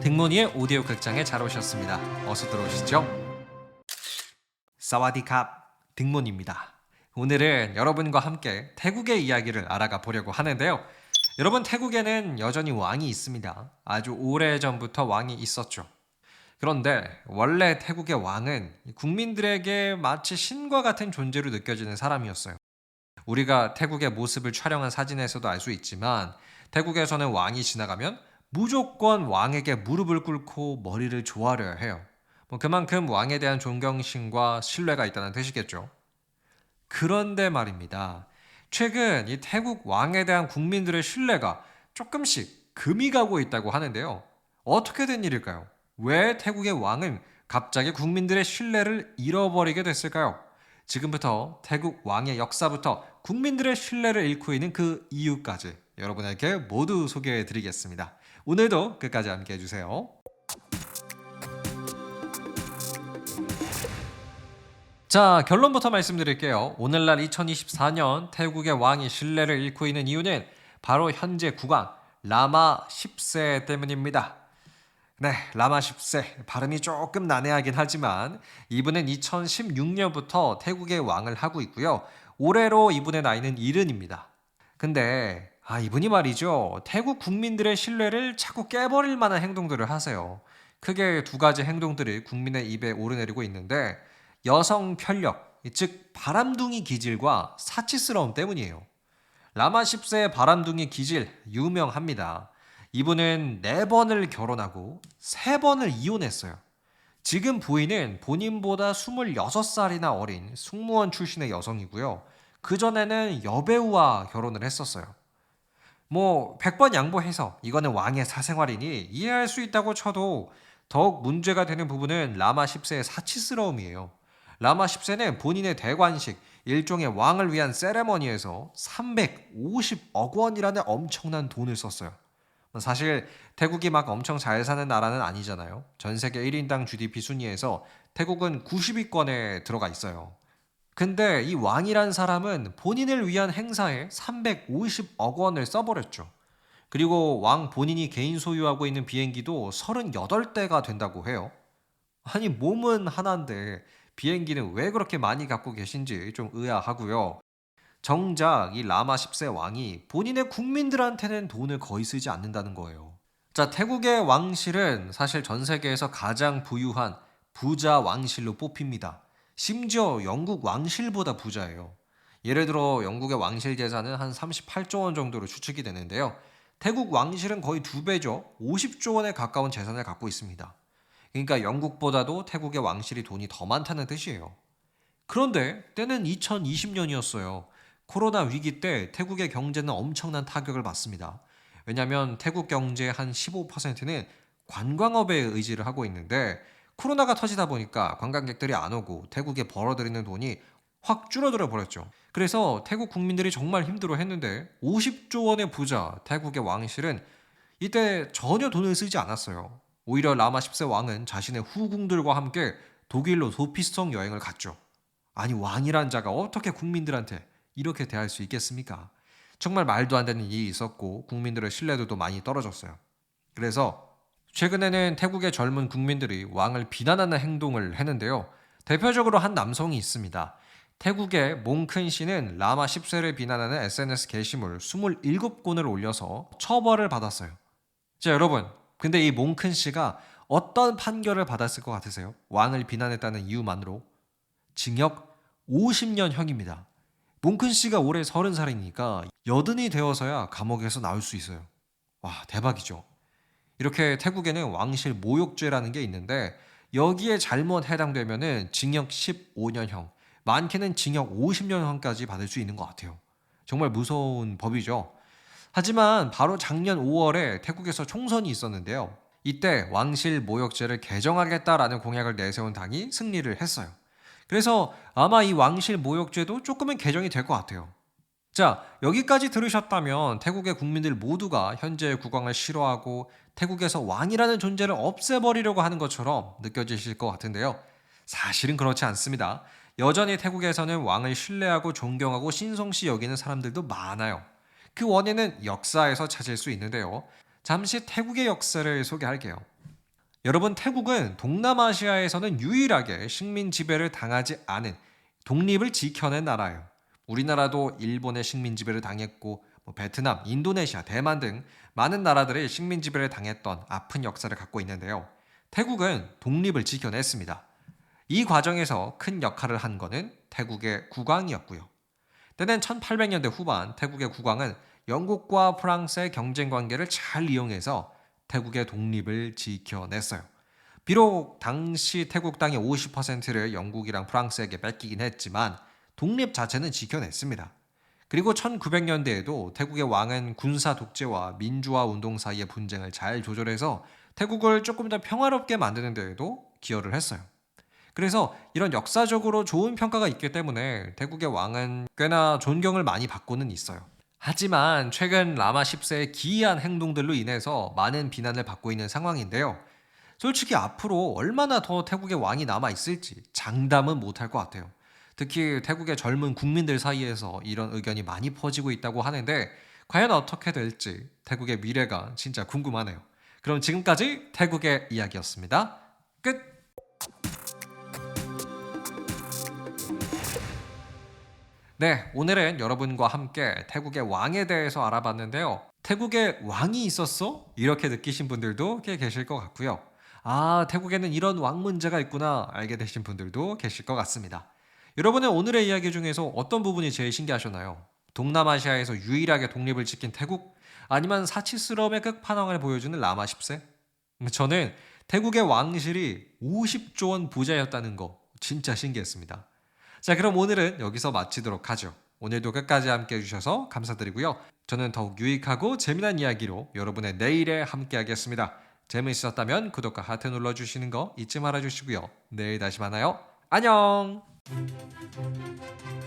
등문이의 오디오 극장에 잘 오셨습니다. 어서 들어오시죠. 사와디캅 등문입니다. 오늘은 여러분과 함께 태국의 이야기를 알아가 보려고 하는데요. 여러분 태국에는 여전히 왕이 있습니다. 아주 오래 전부터 왕이 있었죠. 그런데 원래 태국의 왕은 국민들에게 마치 신과 같은 존재로 느껴지는 사람이었어요. 우리가 태국의 모습을 촬영한 사진에서도 알 수 있지만 태국에서는 왕이 지나가면 무조건 왕에게 무릎을 꿇고 머리를 조아려야 해요. 뭐 그만큼 왕에 대한 존경심과 신뢰가 있다는 뜻이겠죠. 그런데 말입니다. 최근 이 태국 왕에 대한 국민들의 신뢰가 조금씩 금이 가고 있다고 하는데요. 어떻게 된 일일까요? 왜 태국의 왕은 갑자기 국민들의 신뢰를 잃어버리게 됐을까요? 지금부터 태국 왕의 역사부터 국민들의 신뢰를 잃고 있는 그 이유까지 여러분에게 모두 소개해 드리겠습니다. 오늘도 끝까지 함께 해주세요. 자, 결론부터 말씀드릴게요. 오늘날 2024년 태국의 왕이 신뢰를 잃고 있는 이유는 바로 현재 국왕 라마 10세 때문입니다. 네, 라마 10세. 발음이 조금 난해하긴 하지만 이분은 2016년부터 태국의 왕을 하고 있고요. 올해로 이분의 나이는 70입니다. 근데 아, 이분이 말이죠. 태국 국민들의 신뢰를 자꾸 깨버릴 만한 행동들을 하세요. 크게 두 가지 행동들이 국민의 입에 오르내리고 있는데 여성 편력, 즉 바람둥이 기질과 사치스러움 때문이에요. 라마 10세의 바람둥이 기질 유명합니다. 이분은 네 번을 결혼하고 세 번을 이혼했어요. 지금 부인은 본인보다 26살이나 어린 승무원 출신의 여성이고요. 그전에는 여배우와 결혼을 했었어요. 뭐 100번 양보해서 이거는 왕의 사생활이니 이해할 수 있다고 쳐도 더욱 문제가 되는 부분은 라마 10세의 사치스러움이에요. 라마 10세는 본인의 대관식, 일종의 왕을 위한 세레머니에서 350억 원이라는 엄청난 돈을 썼어요. 사실 태국이 막 엄청 잘 사는 나라는 아니잖아요. 전 세계 1인당 GDP 순위에서 태국은 90위권에 들어가 있어요. 근데 이 왕이란 사람은 본인을 위한 행사에 350억 원을 써버렸죠. 그리고 왕 본인이 개인 소유하고 있는 비행기도 38대가 된다고 해요. 아니, 몸은 하나인데 비행기는 왜 그렇게 많이 갖고 계신지 좀 의아하고요. 정작 이 라마 10세 왕이 본인의 국민들한테는 돈을 거의 쓰지 않는다는 거예요. 자, 태국의 왕실은 사실 전 세계에서 가장 부유한 부자 왕실로 뽑힙니다. 심지어 영국 왕실보다 부자예요. 예를 들어 영국의 왕실 재산은 한 38조 원 정도로 추측이 되는데요. 태국 왕실은 거의 두 배죠. 50조 원에 가까운 재산을 갖고 있습니다. 그러니까 영국보다도 태국의 왕실이 돈이 더 많다는 뜻이에요. 그런데 때는 2020년이었어요. 코로나 위기 때 태국의 경제는 엄청난 타격을 받습니다. 왜냐하면 태국 경제의 한 15%는 관광업에 의지를 하고 있는데 코로나가 터지다 보니까 관광객들이 안 오고 태국에 벌어들이는 돈이 확 줄어들어 버렸죠. 그래서 태국 국민들이 정말 힘들어 했는데 50조 원의 부자 태국의 왕실은 이때 전혀 돈을 쓰지 않았어요. 오히려 라마 10세 왕은 자신의 후궁들과 함께 독일로 도피스통 여행을 갔죠. 아니 왕이란 자가 어떻게 국민들한테 이렇게 대할 수 있겠습니까? 정말 말도 안 되는 일이 있었고 국민들의 신뢰도도 많이 떨어졌어요. 그래서 최근에는 태국의 젊은 국민들이 왕을 비난하는 행동을 했는데요. 대표적으로 한 남성이 있습니다. 태국의 몽큰 씨는 라마 10세를 비난하는 SNS 게시물 27건을 올려서 처벌을 받았어요. 자, 여러분. 근데 이 몽큰 씨가 어떤 판결을 받았을 것 같으세요? 왕을 비난했다는 이유만으로 징역 50년형입니다. 몽큰 씨가 올해 30살이니까 여든이 되어서야 감옥에서 나올 수 있어요. 와, 대박이죠. 이렇게 태국에는 왕실 모욕죄라는 게 있는데 여기에 잘못 해당되면은 징역 15년형, 많게는 징역 50년형까지 받을 수 있는 것 같아요. 정말 무서운 법이죠. 하지만 바로 작년 5월에 태국에서 총선이 있었는데요. 이때 왕실 모욕죄를 개정하겠다라는 공약을 내세운 당이 승리를 했어요. 그래서 아마 이 왕실 모욕죄도 조금은 개정이 될 것 같아요. 자, 여기까지 들으셨다면 태국의 국민들 모두가 현재 국왕을 싫어하고 태국에서 왕이라는 존재를 없애버리려고 하는 것처럼 느껴지실 것 같은데요. 사실은 그렇지 않습니다. 여전히 태국에서는 왕을 신뢰하고 존경하고 신성시 여기는 사람들도 많아요. 그 원인은 역사에서 찾을 수 있는데요. 잠시 태국의 역사를 소개할게요. 여러분, 태국은 동남아시아에서는 유일하게 식민 지배를 당하지 않은 독립을 지켜낸 나라예요. 우리나라도 일본의 식민 지배를 당했고 뭐 베트남, 인도네시아, 대만 등 많은 나라들이 식민 지배를 당했던 아픈 역사를 갖고 있는데요. 태국은 독립을 지켜냈습니다. 이 과정에서 큰 역할을 한 거는 태국의 국왕이었고요. 때는 1800년대 후반 태국의 국왕은 영국과 프랑스의 경쟁 관계를 잘 이용해서 태국의 독립을 지켜냈어요. 비록 당시 태국 땅의 50%를 영국이랑 프랑스에게 뺏기긴 했지만 독립 자체는 지켜냈습니다. 그리고 1900년대에도 태국의 왕은 군사 독재와 민주화 운동 사이의 분쟁을 잘 조절해서 태국을 조금 더 평화롭게 만드는 데에도 기여를 했어요. 그래서 이런 역사적으로 좋은 평가가 있기 때문에 태국의 왕은 꽤나 존경을 많이 받고는 있어요. 하지만 최근 라마 10세의 기이한 행동들로 인해서 많은 비난을 받고 있는 상황인데요. 솔직히 앞으로 얼마나 더 태국의 왕이 남아 있을지 장담은 못할 것 같아요. 특히 태국의 젊은 국민들 사이에서 이런 의견이 많이 퍼지고 있다고 하는데 과연 어떻게 될지 태국의 미래가 진짜 궁금하네요. 그럼 지금까지 태국의 이야기였습니다. 끝! 네, 오늘은 여러분과 함께 태국의 왕에 대해서 알아봤는데요. 태국에 왕이 있었어? 이렇게 느끼신 분들도 꽤 계실 것 같고요. 아, 태국에는 이런 왕 문제가 있구나 알게 되신 분들도 계실 것 같습니다. 여러분은 오늘의 이야기 중에서 어떤 부분이 제일 신기하셨나요? 동남아시아에서 유일하게 독립을 지킨 태국? 아니면 사치스러움의 끝판왕을 보여주는 라마 10세? 저는 태국의 왕실이 50조 원 부자였다는 거 진짜 신기했습니다. 자, 그럼 오늘은 여기서 마치도록 하죠. 오늘도 끝까지 함께 해주셔서 감사드리고요. 저는 더욱 유익하고 재미난 이야기로 여러분의 내일에 함께 하겠습니다. 재미있었다면 구독과 하트 눌러주시는 거 잊지 말아주시고요. 내일 다시 만나요. 안녕! Música